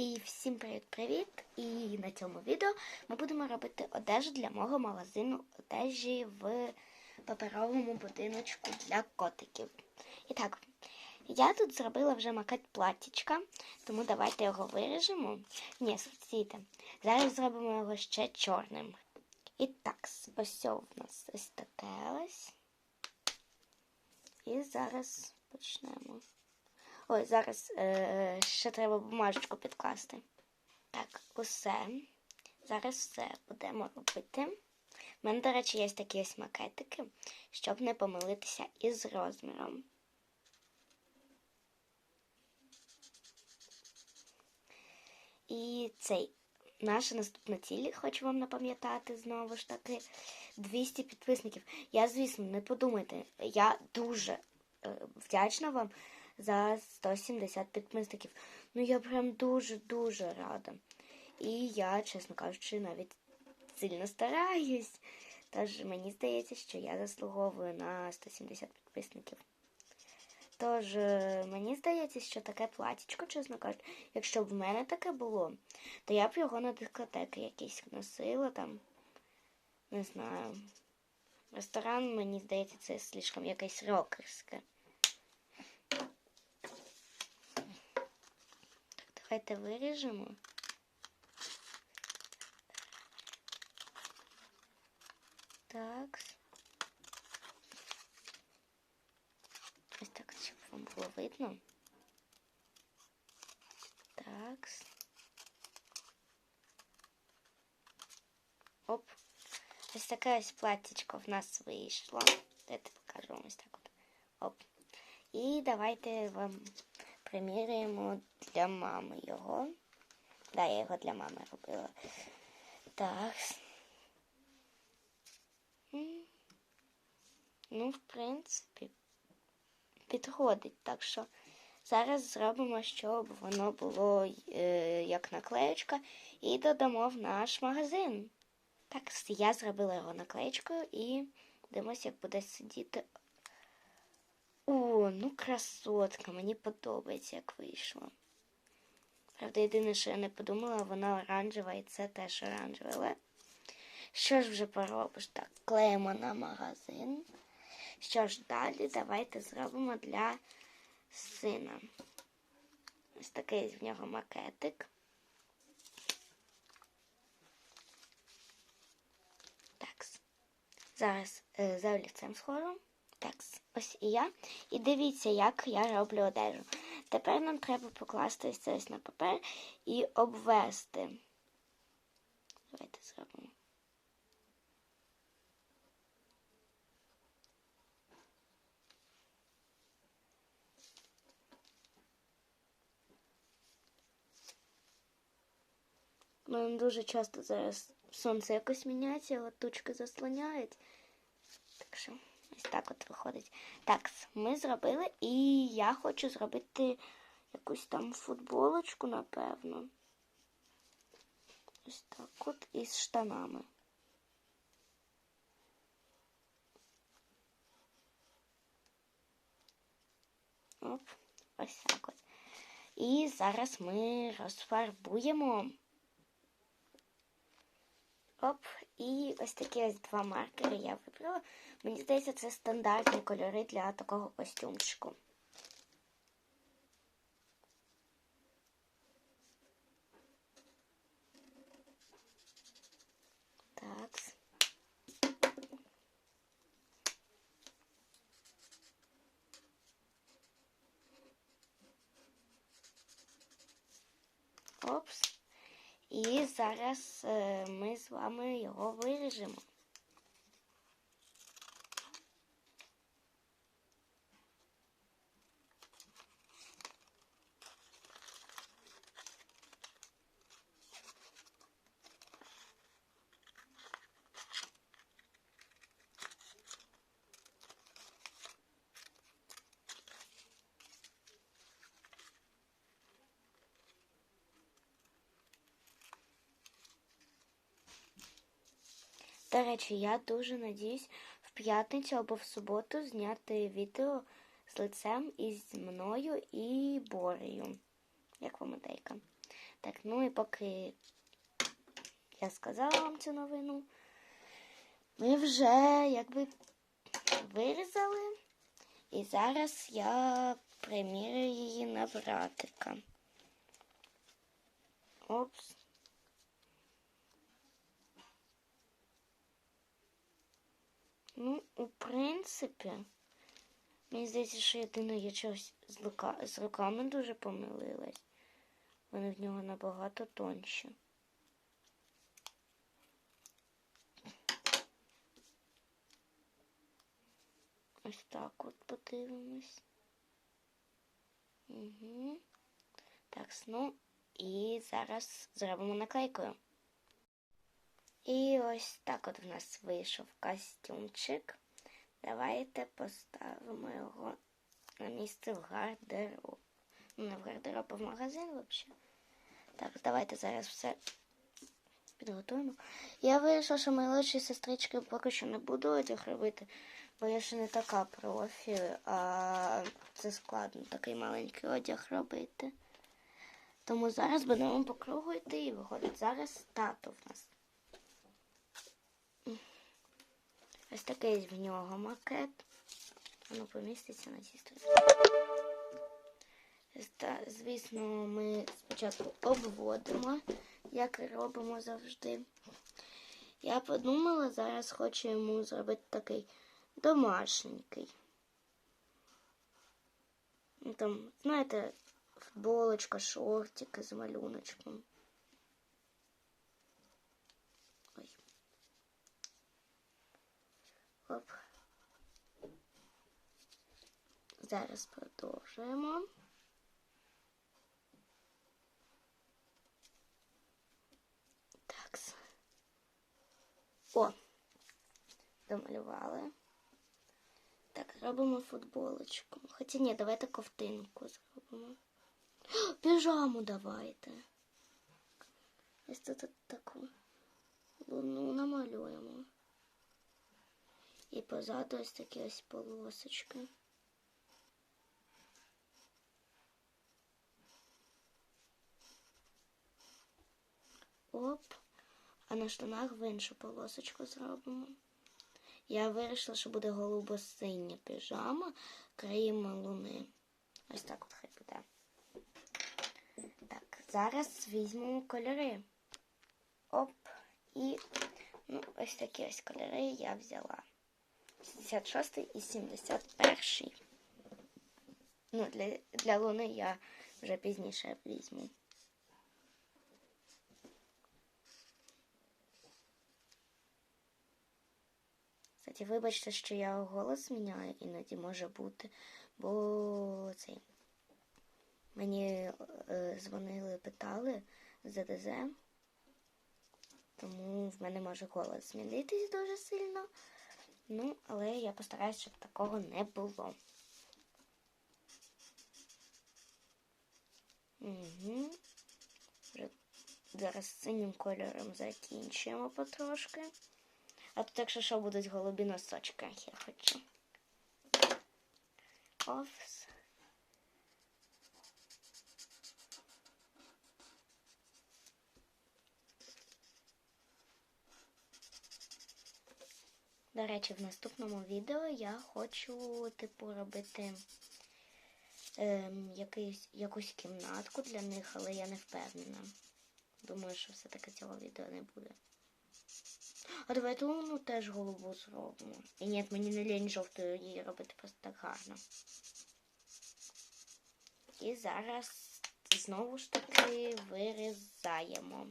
І всім привіт-привіт! І на цьому відео ми будемо робити одежу для мого магазину одежі в паперовому будиночку для котиків. І так, я тут зробила вже макет платтячка, тому давайте його виріжемо. Ні, стійте. Зараз зробимо його ще чорним. І так, ось у нас ось таке ось. І зараз почнемо. Ой, зараз е, ще треба бумажечку підкласти. Так, усе. Зараз все будемо робити. У мене, до речі, є такі ось макетики, щоб не помилитися із розміром. І цей наша наступна ціль, хочу вам напам'ятати знову ж таки 200 підписників. Я, звісно, не подумайте, я дуже е, вдячна вам за 170 підписників. Ну, я прям дуже-дуже рада. І я, чесно кажучи, навіть сильно стараюсь. Тож мені здається, що я заслуговую на 170 підписників. Тож, е, мені здається, що таке платічко, чесно кажучи, якщо б в мене таке було, то я б його на дискотеки якісь носила там. Не знаю. Ресторан, мені здається, це слишком якесь рокерське. Давайте виріжемо. Так. Ось так, щоб вам було видно. Так. Оп. Ось таке ось платтячко в нас вийшло. Давайте покажу ось так от. Оп. І давайте вам приміряємо для мами його. Да, я його для мами робила. Так. Ну, в принципі, підходить. Так що зараз зробимо, щоб воно було е, як наклеєчка, і додамо в наш магазин. Так, я зробила його наклеєчкою і дивимося, як буде сидіти. О, ну красотка, мені подобається, як вийшло. Правда, єдине, що я не подумала, вона оранжева і це теж оранжеве. Але що ж вже поробиш? Так, клеїмо на магазин. Що ж далі, давайте зробимо для сина. Ось такий в нього макетик. Так. Зараз е, за олівцем схожу. Так, ось і я. І дивіться, як я роблю одежу. Тепер нам треба покласти ось це ось на папер і обвести. Давайте зробимо. Мене дуже часто зараз сонце якось міняється, от тучки заслоняють. Так що ось так от виходить. Так, ми зробили, і я хочу зробити якусь там футболочку, напевно. Ось так от із штанами. Оп, ось так от. І зараз ми розфарбуємо. Оп, і ось такі ось два маркери я вибрала. Мені здається, це стандартні кольори для такого костюмчику. Так. Опс. Зараз е, ми з вами його виріжемо. До речі, я дуже надіюсь в п'ятницю або в суботу зняти відео з лицем із мною і Борею. Як вам ідейка? Так, ну і поки я сказала вам цю новину, ми вже якби вирізали. І зараз я примірю її на братика. Опс. Ну, у принципі, мені здається, що єдине я чогось з, лука... з руками дуже помилилась. Вони в нього набагато тонші. Ось так от подивимось. Угу. Так, ну і зараз зробимо наклейкою. І ось так от в нас вийшов костюмчик. Давайте поставимо його на місце в гардероб. Ну, не в гардероб, а в магазин взагалі. Так, давайте зараз все підготуємо. Я вирішила, що молодшій сестрички поки що не буду одяг робити, бо я ще не така профі, а це складно такий маленький одяг робити. Тому зараз будемо по кругу йти і виходить. Зараз тато в нас. Ось такий в нього макет. Воно поміститься на цій стороні. Звісно, ми спочатку обводимо, як робимо завжди. Я подумала, зараз хочу йому зробити такий домашненький. Ну, там, знаєте, футболочка, шортики з малюночком. Оп. Зараз продовжуємо. Так. О, домалювали. Так, робимо футболочку. Хоча ні, давайте ковтинку зробимо. Піжаму давайте. Ось тут таку луну намалюємо. І позаду ось такі ось полосочки. Оп. А на штанах в іншу полосочку зробимо. Я вирішила, що буде голубо-синя піжама, крім луни. Ось так от хай буде. Так, зараз візьмемо кольори. Оп. І ну, ось такі ось кольори я взяла. 76 і 71. Ну, для, для луни я вже пізніше візьму. Кстати, вибачте, що я голос міняю, іноді може бути, бо цей мені е, дзвонили, питали з ДДЗ, тому в мене може голос змінитись дуже сильно. Ну, але я постараюся, щоб такого не було. Угу. Зараз синім кольором закінчуємо потрошки. А тут, якщо що, будуть голубі носочки, я хочу. Офс. До речі, в наступному відео я хочу, типу, робити ем, якийсь, якусь кімнатку для них, але я не впевнена. Думаю, що все-таки цього відео не буде. А давайте луну теж голубу зробимо. І ні, мені не лінь жовтою її робити просто так гарно. І зараз знову ж таки вирізаємо.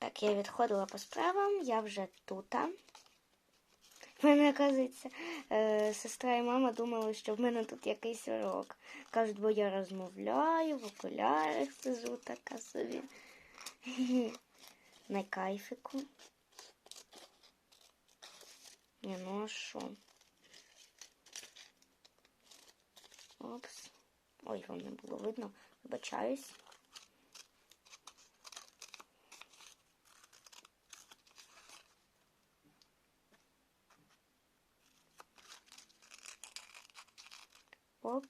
Так, я відходила по справам, я вже тут. В мене, оказується, е, сестра і мама думали, що в мене тут якийсь урок. Кажуть, бо я розмовляю, в окулярах сижу така собі. На кайфику. Не, ну а що? Опс. Ой, вам не було видно. Вибачаюсь. Оп.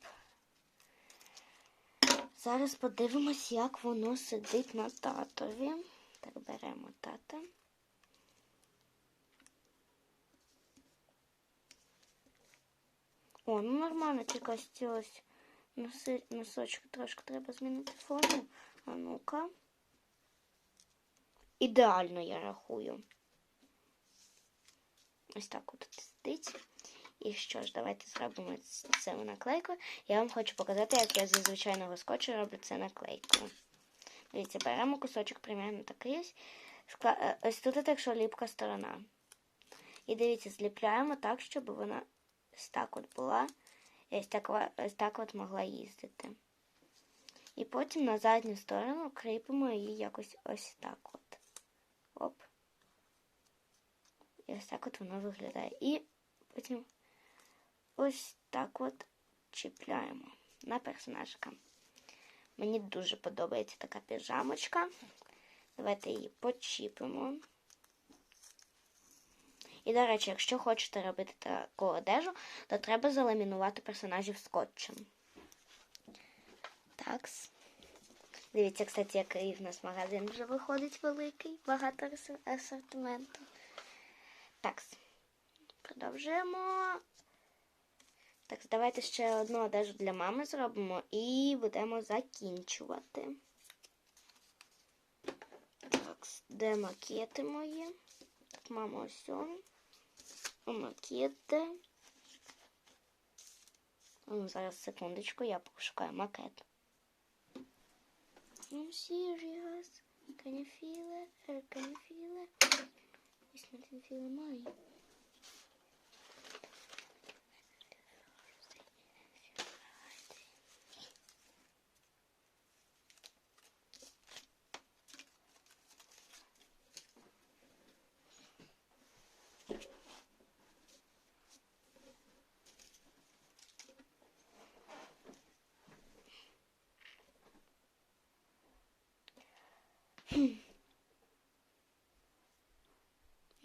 Зараз подивимось, як воно сидить на татові. Так, беремо тата. О, ну нормально, тільки ось ось носи, носочки трошки треба змінити форму. А ну-ка. Ідеально я рахую. Ось так от сидить. І що ж, давайте зробимо це наклейкою. Я вам хочу показати, як я зі звичайного скотчу роблю це наклейкою. Дивіться, беремо кусочок примерно такий ось. Е, Ось тут так, що ліпка сторона. І дивіться, зліпляємо так, щоб вона ось так от була. І ось так, ось так от могла їздити. І потім на задню сторону кріпимо її якось ось так от. Оп. І ось так от воно виглядає. І потім ось так от чіпляємо на персонажка. Мені дуже подобається така піжамочка. Давайте її почіпимо. І, до речі, якщо хочете робити таку одежу, то треба заламінувати персонажів скотчем. Такс. Дивіться, кстати, який в нас магазин вже виходить великий, багато асортименту. Такс. Продовжуємо. Так, давайте ще одну одежу для мами зробимо і будемо закінчувати. Так, де макети мої? Мама, ось он. Макети. Ну, зараз секундочку, я пошукаю макет. I'm serious. Can you feel it? Can you feel it? It's not feeling mine.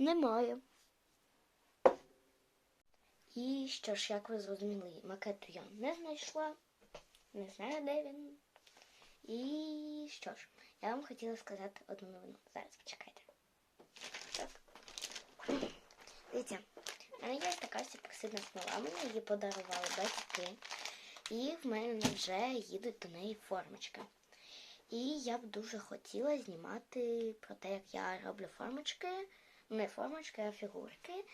Немає. І що ж, як ви зрозуміли, макету я не знайшла. Не знаю, де він. І що ж, я вам хотіла сказати одну новину. Зараз почекайте. Так. Дивіться, в мене є така ось епоксидна смола, мені її подарували батьки. І в мене вже їдуть до неї формочки. І я б дуже хотіла знімати про те, як я роблю формочки. Не формочки, а фігурки.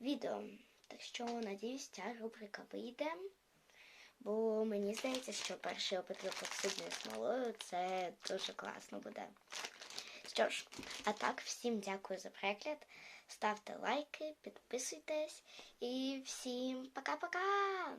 Відео. Так що, надіюсь, ця рубрика вийде. Бо мені здається, що перший опит з смолою це дуже класно буде. Що ж, а так, всім дякую за перегляд. Ставте лайки, підписуйтесь і всім пока-пока!